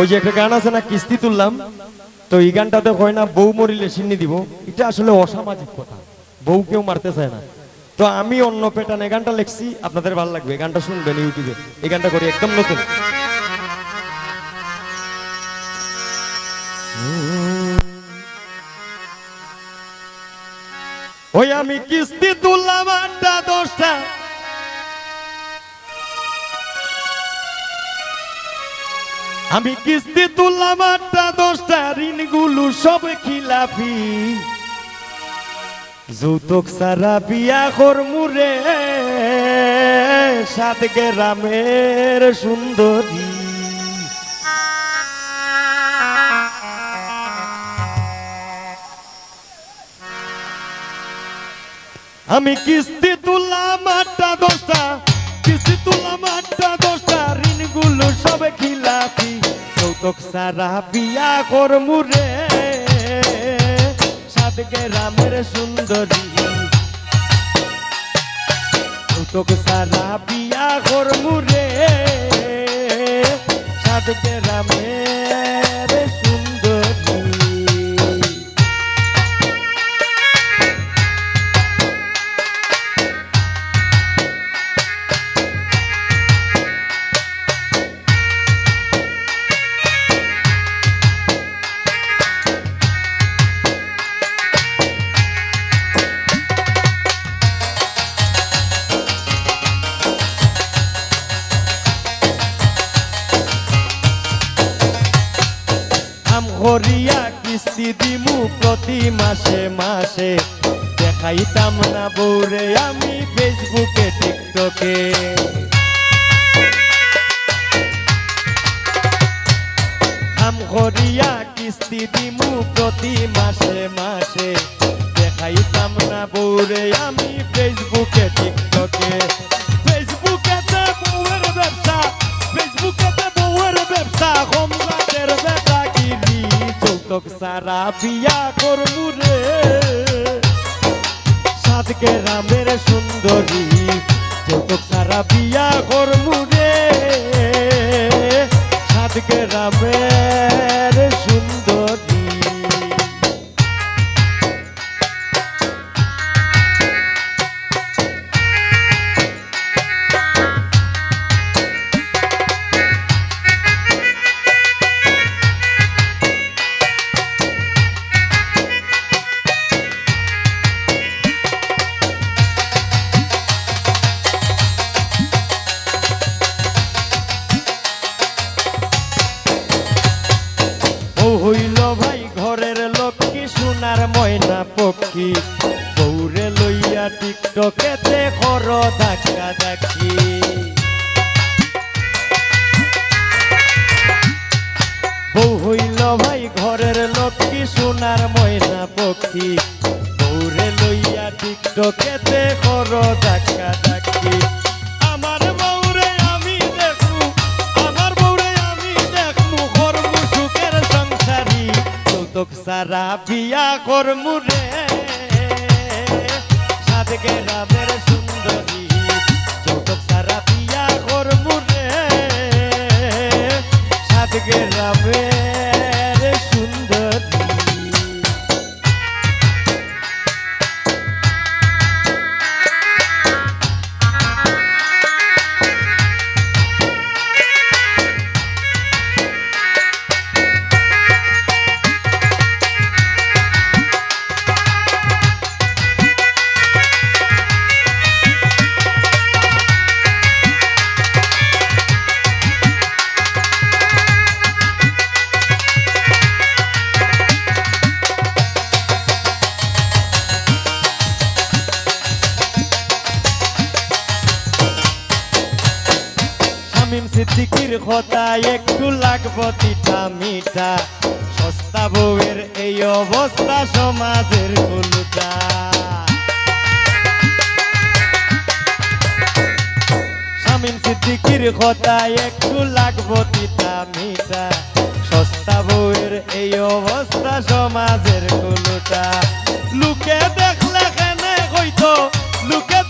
ওই যে একটা গান আছে না, কিস্তি তুললাম। তো এই গানটাতে হয় না, বউ মরিলে সিন্নি দিব। এটা আসলে অসামাজিক কথা। বউ কেউ মারতে চায় না। তো আমি অন্য পেটান এই গানটা লিখছি, আপনাদের ভালো লাগবে। এই গানটা শুনবেন ইউটিউবে। এই গানটা করি একদম নতুন। ওই আমি কিস্তি তুললাম আটটা দশটা। আমি কিস্তি তুললাম আটটা, দশটা, ঋণগুলো সব খিলাফি। যৌতুক সারা বিয়া কর্মুরে, সাত গ্রামের সুন্দরী। আমি কিস্তি তুললাম আটটা, দশটা, কিস্তি তুললাম আটটা যৌতুক সারা বিয়া করমুরে সাদকে রামের সুন্দরী। তোক সারা বিয়া করমুরে সাদকে গ্রামের হরিয়া কিস্তি দিমু প্রতি মাসে মাসে। দেখাইতাম না বৌরে আমি ফেসবুকে, টিকটকে। আম হরিয়া কিস্তি দিমু প্রতি মাসে মাসে। দেখাইতাম না বৌরে আমি ফেসবুকে, টিকটকে। বউয়ের ব্যবসা, ফেসবুকেতে যৌতুক সারা বিয়া করবু রে। সাজকে রামের সুন্দরী যৌতুক সারা বিয়া করবু রে। সাজকে গ্রামের হইল ভাই ঘরের লক্ষ্মী, সোনার ময়না পক্ষী। বৌরে লইয়া টিকটকেতে কর ধাক্কা ধাক্কি বউ হইল ভাই ঘরের লক্ষ্মী, সোনার ময়না পক্ষী। বৌরে লইয়া টিকটকেতে কর ধাক্কা ধাক্কি সারা বিয়া করমুরে সাদকে রামের সুন্দরী যৌতুক সারা বিয়া করমুরে সাদকে সাত শামিম সিদ্দিকির কথা, একটু লাগবো তিতা মিঠা সস্তা বউয়ের এই অবস্থা সমাজের কুলুটা শামিম সিদ্দিকির কথা, একটু লাগবো তিতা মিঠা সস্তা বউয়ের এই অবস্থা সমাজের কুলুটা লুকে দেখলে কেনে কইতো লুকে